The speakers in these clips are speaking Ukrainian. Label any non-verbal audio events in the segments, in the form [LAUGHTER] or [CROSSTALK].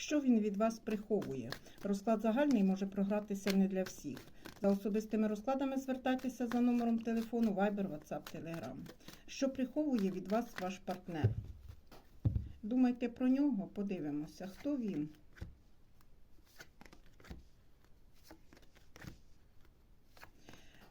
Що він від вас приховує? Розклад загальний може програтися не для всіх. За особистими розкладами звертайтеся за номером телефону Viber, WhatsApp, Telegram. Що приховує від вас ваш партнер? Думайте про нього, подивимося, хто він.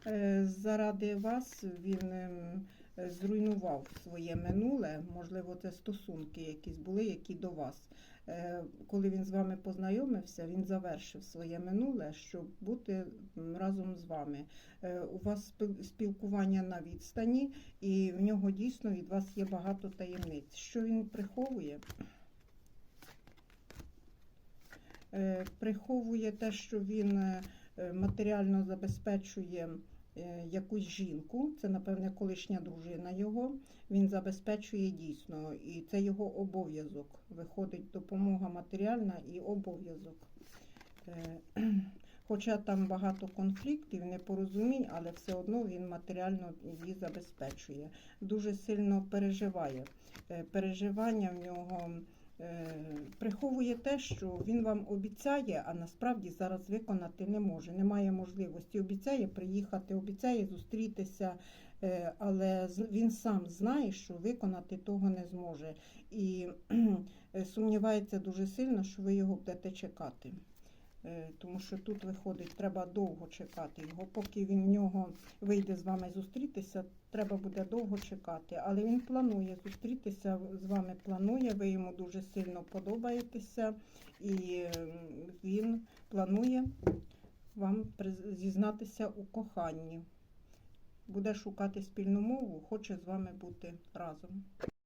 Е, Заради вас він ем, зруйнував своє минуле, можливо, це стосунки якісь були, які до вас. Е, Коли він з вами познайомився, він завершив своє минуле, щоб бути разом з вами. Е, У вас спіл- спілкування на відстані, і в нього дійсно від вас є багато таємниць. Що він приховує? Е, Приховує те, що він матеріально забезпечує якусь жінку, це, напевне, колишня дружина його. Він забезпечує дійсно, і це його обов'язок. Виходить допомога матеріальна і обов'язок. Е, [CLEARS THROAT] Хоча там багато конфліктів, непорозумінь, але все одно він матеріально її забезпечує. Дуже сильно переживає. Е, Переживання в нього е, приховує те, що він вам обіцяє, а насправді зараз виконати не може. Немає можливості. Обіцяє приїхати, обіцяє зустрітися, е, але він сам знає, що виконати того не зможе. І е, сумнівається дуже сильно, що ви його будете чекати. Е, Тому що тут виходить, треба довго чекати його. Поки він в нього вийде з вами зустрітися, треба буде довго чекати. Але він планує зустрітися з вами. Планує, ви йому дуже сильно подобаєтеся, і він планує вам зізнатися у коханні. Буде шукати спільну мову, хоче з вами бути разом.